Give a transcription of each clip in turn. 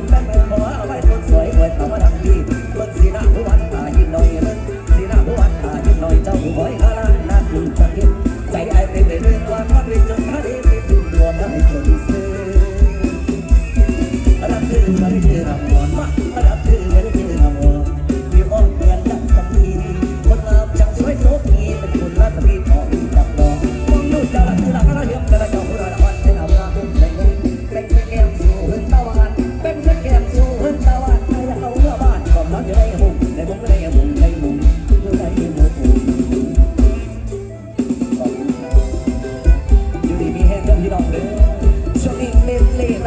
remember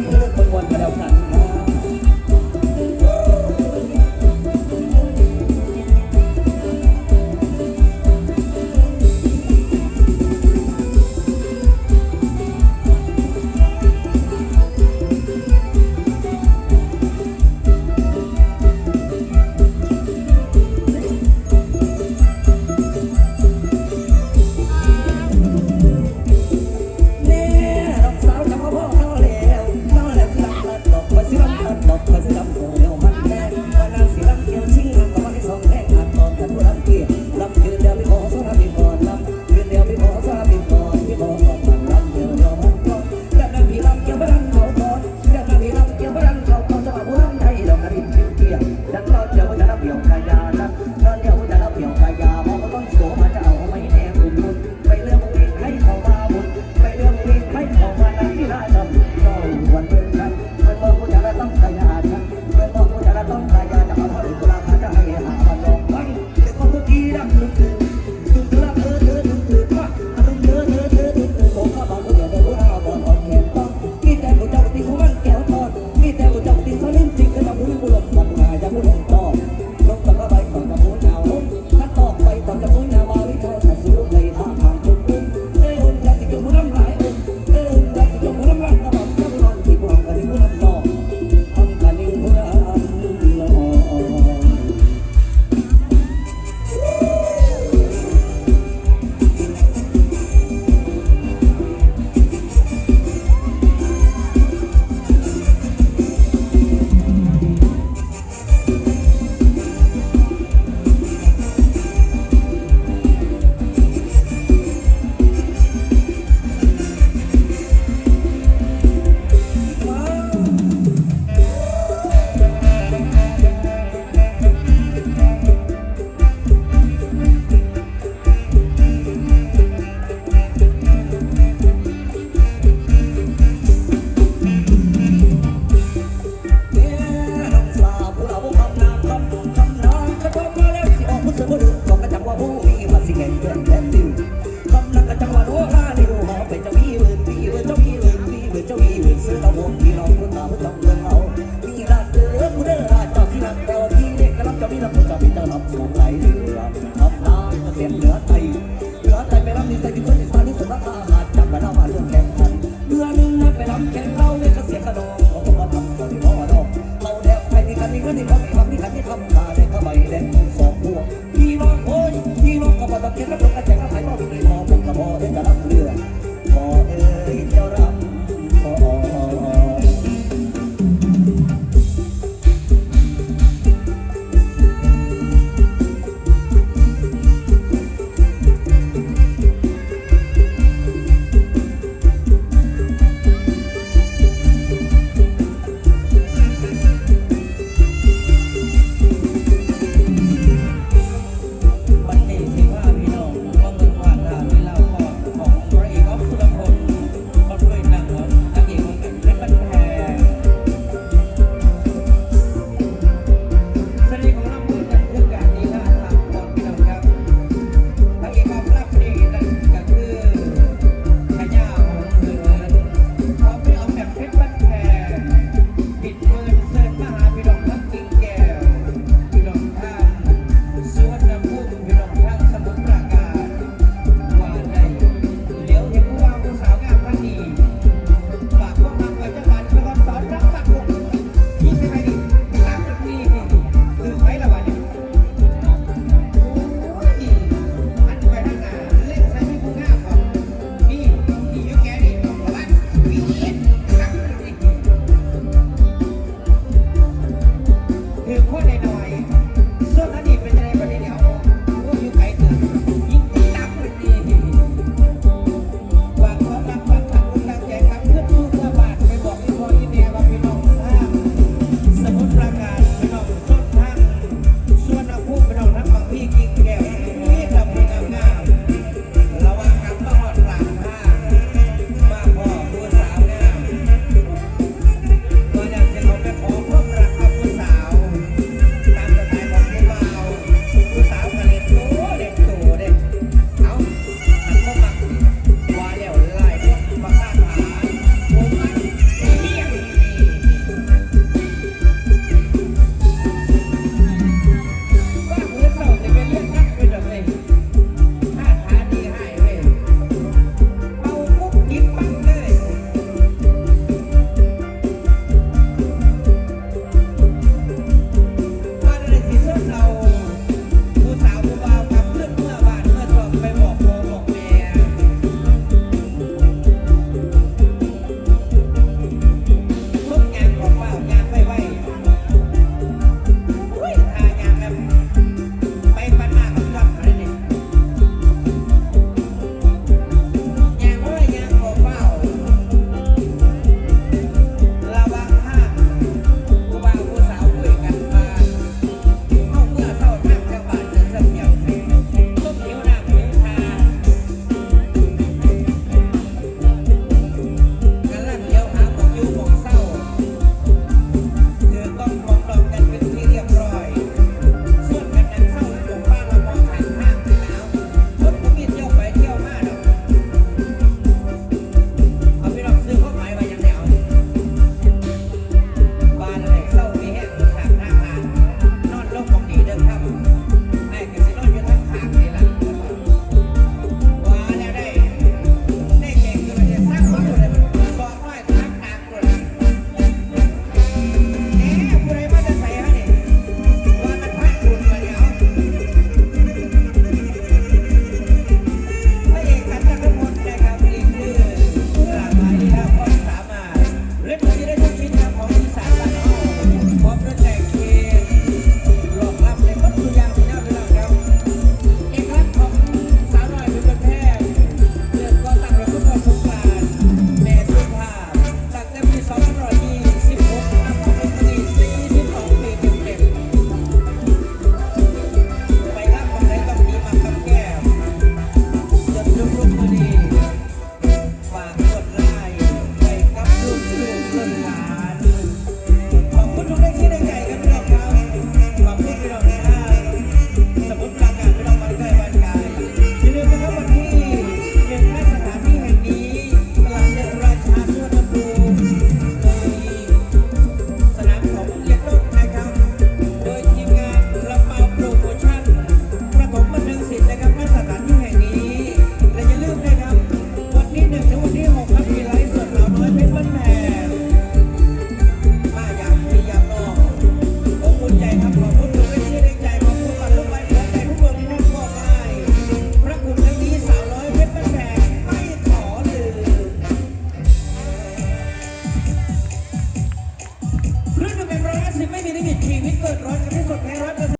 ำเภอ นี่คือนี่คำคำนี่คำนี่คำตาแดงขมายแดงสองพวงพี่น้องโอ้ยพี่น้องกับบัตรเกียรติรับรองกันแจกรันหายหมดเลยมองผมกับพอเด็กกับรับเลย